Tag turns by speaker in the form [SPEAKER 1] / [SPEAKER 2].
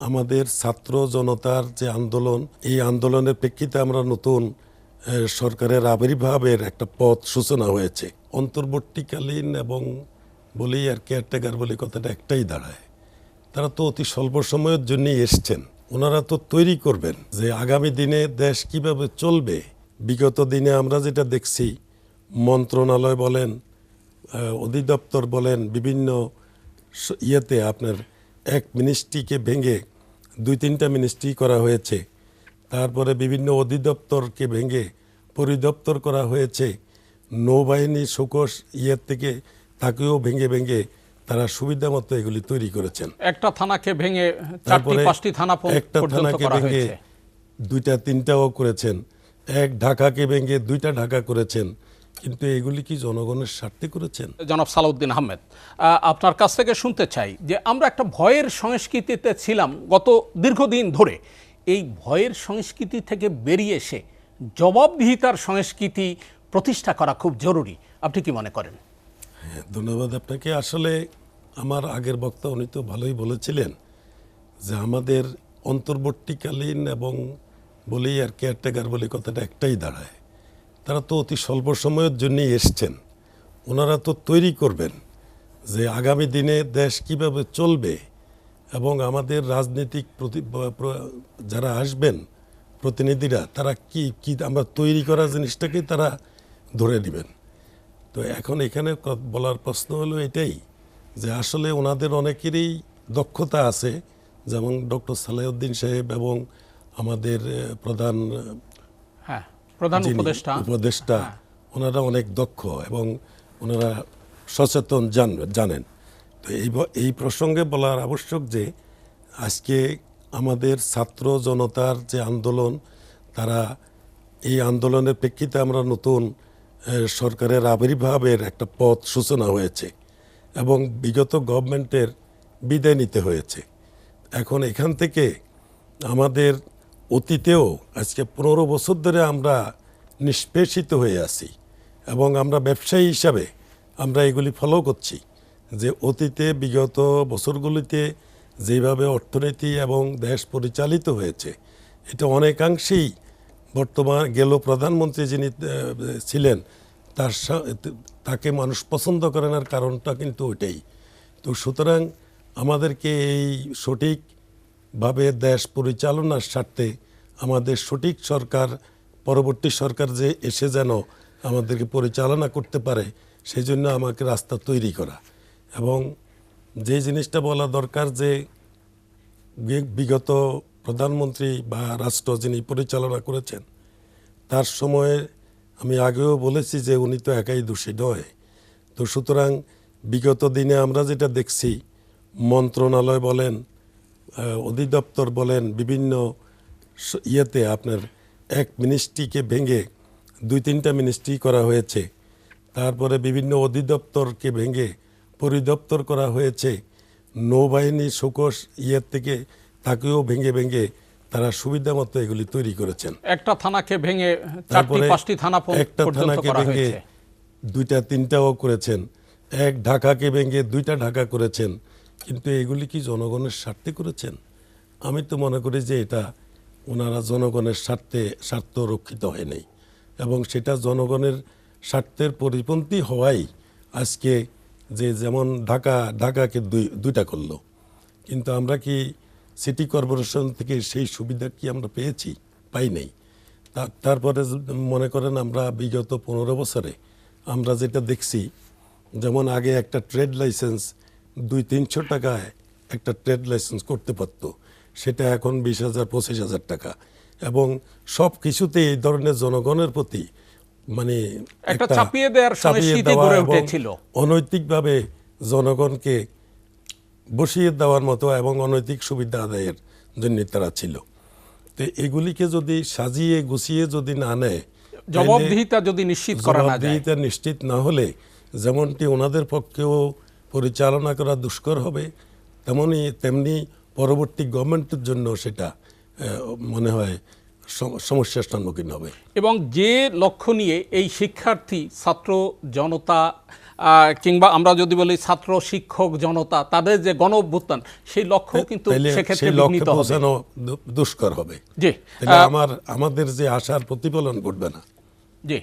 [SPEAKER 1] আমাদের ছাত্র জনতার যে আন্দোলন, এই আন্দোলনের প্রেক্ষিতে আমরা নতুন সরকারের আবির্ভাবের একটা পথ সূচনা হয়েছে। অন্তর্বর্তীকালীন এবং বলেই আর কেয়ারটেকার বলে কথাটা একটাই দাঁড়ায়। তারা তো অতি স্বল্প সময়ের জন্যই এসছেন। ওনারা তো তৈরি করবেন যে আগামী দিনে দেশ কীভাবে চলবে। বিগত দিনে আমরা যেটা দেখছি, মন্ত্রণালয় বলেন অধিদপ্তর বলেন, বিভিন্ন ইয়েতে আপনার এক মিনিস্ট্রিকে ভেঙে দুই তিনটা মিনিস্ট্রি করা হয়েছে। তারপরে বিভিন্ন অধিদপ্তরকে ভেঙে পরিদপ্তর করা হয়েছে। নৌবাহিনী শোকস ইয়ের থেকে তাকেও ভেঙে ভেঙে তারা সুবিধা মতো এগুলি তৈরি করেছেন।
[SPEAKER 2] একটা থানাকে ভেঙে
[SPEAKER 1] তারপরে
[SPEAKER 2] পাঁচটি থানা
[SPEAKER 1] একটা থানাকে ভেঙে দুইটা তিনটাও করেছেন। এক ঢাকাকে ভেঙে দুইটা ঢাকা করেছেন। কিন্তু এগুলি কি জনগণের স্বার্থে করেছেন?
[SPEAKER 2] জনাব সালাউদ্দিন আহমেদ আপনার কাছ থেকে শুনতে চাই যে আমরা একটা ভয়ের সংস্কৃতিতে ছিলাম গত দীর্ঘদিন ধরে। এই ভয়ের সংস্কৃতি থেকে বেরিয়ে এসে জবাবদিহিতার সংস্কৃতি প্রতিষ্ঠা করা খুব জরুরি। আপনি কি মনে করেন?
[SPEAKER 1] হ্যাঁ, ধন্যবাদ আপনাকে। আসলে আমার আগের বক্তা উনি তো ভালোই বলেছিলেন যে আমাদের অন্তর্বর্তীকালীন এবং বলেই আর কেয়ারটেকার বলে কথাটা একটাই দাঁড়ায়। তারা তো অতি স্বল্প সময়ের জন্যই এসছেন। ওনারা তো তৈরি করবেন যে আগামী দিনে দেশ কীভাবে চলবে এবং আমাদের রাজনৈতিক প্রতি যারা আসবেন, প্রতিনিধিরা, তারা কি কি আমরা তৈরি করা জিনিসটাকেই তারা ধরে নেবেন। তো এখন এখানে বলার প্রশ্ন হলো এটাই যে আসলে ওনাদের অনেকেরই দক্ষতা আছে, যেমন ডক্টর সালাউদ্দিন সাহেব এবং আমাদের প্রধান
[SPEAKER 2] প্রধান উপদেষ্টা।
[SPEAKER 1] উপদেষ্টা ওনারা অনেক দক্ষ এবং ওনারা সচেতন জান জানেন। তো এই এই প্রসঙ্গে বলার আবশ্যক যে আজকে আমাদের ছাত্র জনতার যে আন্দোলন তারা এই আন্দোলনের প্রেক্ষিতে আমরা নতুন সরকারের আবির্ভাবের একটা পথ সূচনা হয়েছে এবং বিগত গভর্নমেন্টের বিদায় নিতে হয়েছে। এখন এখান থেকে আমাদের অতীতেও আজকে পনেরো বছর ধরে আমরা নিষ্পেষিত হয়ে আছি এবং আমরা ব্যবসায়ী হিসাবে আমরা এগুলি ফলো করছি যে অতীতে, বিগত বছরগুলিতে যেভাবে অর্থনীতি এবং দেশ পরিচালিত হয়েছে, এটা অনেকাংশেই বর্তমান গেল প্রধানমন্ত্রী যিনি ছিলেন, তার তাকে মানুষ পছন্দ করেন আর কারণটা কিন্তু ওইটাই। তো সুতরাং আমাদেরকে এই সঠিকভাবে দেশ পরিচালনার স্বার্থে আমাদের সঠিক সরকার, পরবর্তী সরকার যে এসে যেন আমাদেরকে পরিচালনা করতে পারে সেই জন্য আমাকে রাস্তা তৈরি করা। এবং যে জিনিসটা বলা দরকার যে বিগত প্রধানমন্ত্রী বা রাষ্ট্র যিনি পরিচালনা করেছেন, তার সময়ে আমি আগেও বলেছি যে উনি তো একাই দোষী নয়। তো সুতরাং বিগত দিনে আমরা যেটা দেখছি, মন্ত্রণালয় বলেন অধিদপ্তর বলেন বিভিন্ন ইয়েতে আপনার এক মিনিস্ট্রিকে ভেঙে দুই তিনটা মিনিস্ট্রি করা হয়েছে। তারপরে বিভিন্ন অধিদপ্তরকে ভেঙে পরিদপ্তর করা হয়েছে। নৌবাহিনী শোকস ইয়ের থেকে তাকেও ভেঙে ভেঙে তারা সুবিধা মতো এগুলি তৈরি করেছেন।
[SPEAKER 2] একটা থানাকে ভেঙে
[SPEAKER 1] তারপরে
[SPEAKER 2] পাঁচটি থানা
[SPEAKER 1] একটা থানাকে ভেঙে দুইটা তিনটাও করেছেন। এক ঢাকাকে ভেঙে দুইটা ঢাকা করেছেন। কিন্তু এগুলি কি জনগণের স্বার্থে করেছেন? আমি তো মনে করি যে এটা ওনারা জনগণের স্বার্থে, স্বার্থ রক্ষিত হয় নাই এবং সেটা জনগণের স্বার্থের পরিপন্থী হওয়াই আজকে যে যেমন ঢাকা, ঢাকাকে দুই, দুইটা করল। কিন্তু আমরা কি সিটি কর্পোরেশন থেকে সেই সুবিধা কি আমরা পেয়েছি? পাই নাই। তারপরে মনে করেন আমরা বিগত পনেরো বছরে আমরা যেটা দেখছি, যেমন আগে একটা ট্রেড লাইসেন্স দুই তিনশো টাকায় একটা ট্রেড লাইসেন্স করতে পারতো। সেটা এখন বিশ হাজার পঁচিশ হাজার টাকা। এবং সব কিছুতে এই ধরনের জনগণের প্রতি মানে
[SPEAKER 2] একটা চাপিয়ে দেওয়ার সংস্কৃতি
[SPEAKER 1] দেওয়া অনৈতিকভাবে জনগণকে বসিয়ে দেওয়ার মতো এবং অনৈতিক সুবিধা আদায়ের জন্য তারা ছিল। তো এগুলিকে যদি সাজিয়ে গুছিয়ে যদি না নেয়
[SPEAKER 2] জবাবদিহিতা যদি নিশ্চিত করা না যায়।
[SPEAKER 1] জবাবদিহিতা নিশ্চিত না হলে যেমনটি ওনাদের পক্ষেও পরিচালনা করা দুষ্কর হবে তেমনি তেমনি পরবর্তী গভর্নমেন্টের জন্য সেটা মনে হয় সমস্যার সম্মুখীন হবে।
[SPEAKER 2] এবং যে লক্ষ্য নিয়ে এই শিক্ষার্থী ছাত্র জনতা কিংবা আমরা যদি বলি ছাত্র শিক্ষক জনতা তাদের যে গণ অভ্যুত্থান সেই লক্ষ্য কিন্তু সেক্ষেত্রে
[SPEAKER 1] লক্ষ্যে পৌঁছানো দুষ্কর হবে।
[SPEAKER 2] জি
[SPEAKER 1] আমার আমাদের যে আশার প্রতিফলন ঘটবে না।
[SPEAKER 2] জি